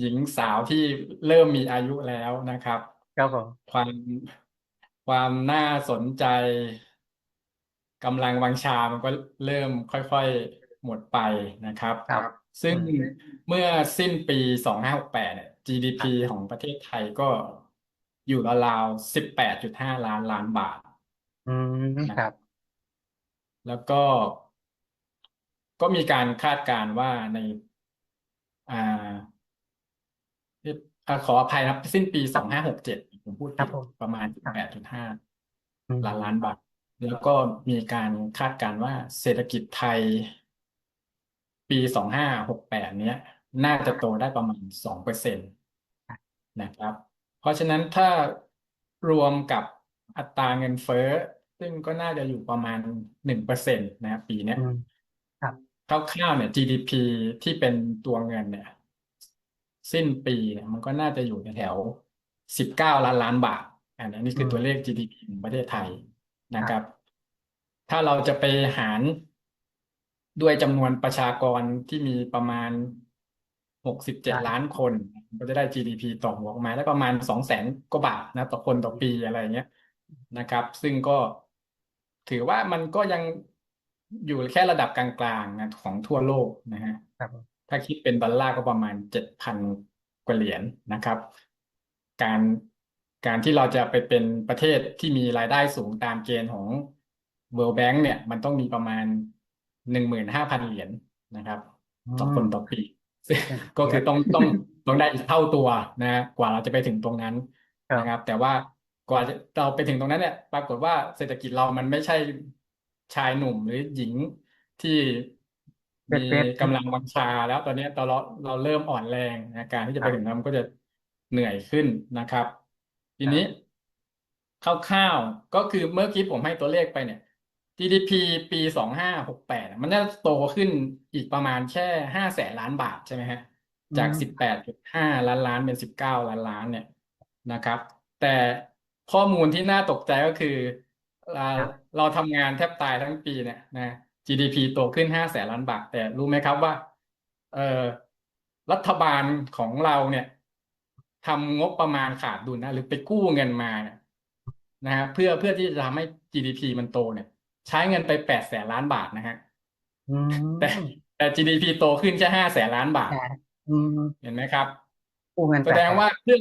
หญิงสาวที่เริ่มมีอายุแล้วนะครับ ครับผม ความความน่าสนใจกำลังวังชามันก็เริ่มค่อยๆหมดไปนะครับ ครับ ซึ่งอืมเมื่อสิ้นปีสองห้าหกแปดเนี่ย GDP ของประเทศไทยก็อยู่ราวๆสิบแปดจุดห้าล้านล้านบาท อืมครับ แล้วก็ ก็มีการคาดการณ์ว่าใน อ่าอ่า ขออภัยนะครับ สิ้นปีสองห้าหกเจ็ดผมพูดครัผิบดผมประมาณครับแปดจุดห้าอืมล้านล้านบาท แล้วก็มีการคาดการณ์ว่าเศรษฐกิจไทย ปีสองห้าหกแปดเนี้ย น่าจะโตได้ประมาณสองเปอร์เซ็นต์นะครับ เพราะฉะนั้นถ้ารวมกับอัตราเงินเฟ้อ ซึ่งก็น่าจะอยู่ประมาณหนึ่งเปอร์เซ็นต์นะครับปีเนี้ยอืมครับคร่าวๆเนี่ย GDP ที่เป็นตัวเงินเนี่ย สิ้นปีเนี่ยมันก็น่าจะอยู่แถวสิบเก้าล้านล้านบาท อันนี้นี่คือตัวเลข GDP ของประเทศไทยนะครับ ถ้าเราจะไปหารด้วยจำนวนประชากรที่มีประมาณหกสิบเจ็ดล้านคนมันก็จะได้ GDP ต่อหัวออกมาได้ประมาณสองแสนกว่าบาทนะต่อคนต่อปีอะไรเงี้ยนะครับ ซึ่งก็ถือว่ามันก็ยังอยู่แค่ระดับกลางๆนะของทั่วโลกนะฮะครับผม ถ้าคิดเป็นดอลลาร์ก็ประมาณเจ็ดพันกว่าเหรียญนะครับ การการที่เราจะไปเป็นประเทศที่มีรายได้สูงตามเกณฑ์ของ World Bank เนี่ย มันต้องมีประมาณหนึ่งหมื่นห้าพันเหรียญนะครับต่อคนต่อปีซึ่งก็คือต้องต้องต้องได้อีกเท่าตัวนะ กว่าเราจะไปถึงตรงนั้นครับนะครับ แต่ว่ากว่าจะเราไปถึงตรงนั้นเนี่ยปรากฏว่าเศรษฐกิจเรามันไม่ใช่ชายหนุ่มหรือหญิงที่ เบ็ดมีเบ็ดกำลังวังชาแล้วตอนนี้เราเราเราเริ่มอ่อนแรงนะการที่จะไปถึงนั้นมันก็จะเหนื่อยขึ้นนะครับ ทีนี้คร่าวๆก็คือเมื่อกี้ผมให้ตัวเลขไปเนี่ย GDP ปีสองห้าหกแปดมันจะโตขึ้นอีกประมาณแค่ห้าแสนล้านบาทใช่ไหมฮะจากอืมสิบแปดจุดห้าล้านล้านเป็นสิบเก้าล้านล้านเนี่ยนะครับ แต่ข้อมูลที่น่าตกใจก็คือ เราครับเราทำงานแทบตายทั้งปีเนี่ยนะ GDP โตขึ้นห้าแสนล้านบาท แต่รู้ไหมครับว่า เอ่อรัฐบาลของเราเนี่ยทำงบประมาณขาดดุลนะ หรือไปกู้เงินมาเนี่ยนะฮะเพื่อเพื่อที่จะทำให้ GDP มันโตเนี่ย ใช้เงินไปแปดแสนล้านบาทนะฮะอืมแต่แต่ GDP โตขึ้นแค่ห้าแสนล้านบาทอืมเห็นไหมครับกู้เงินแสดงว่าเครื่อง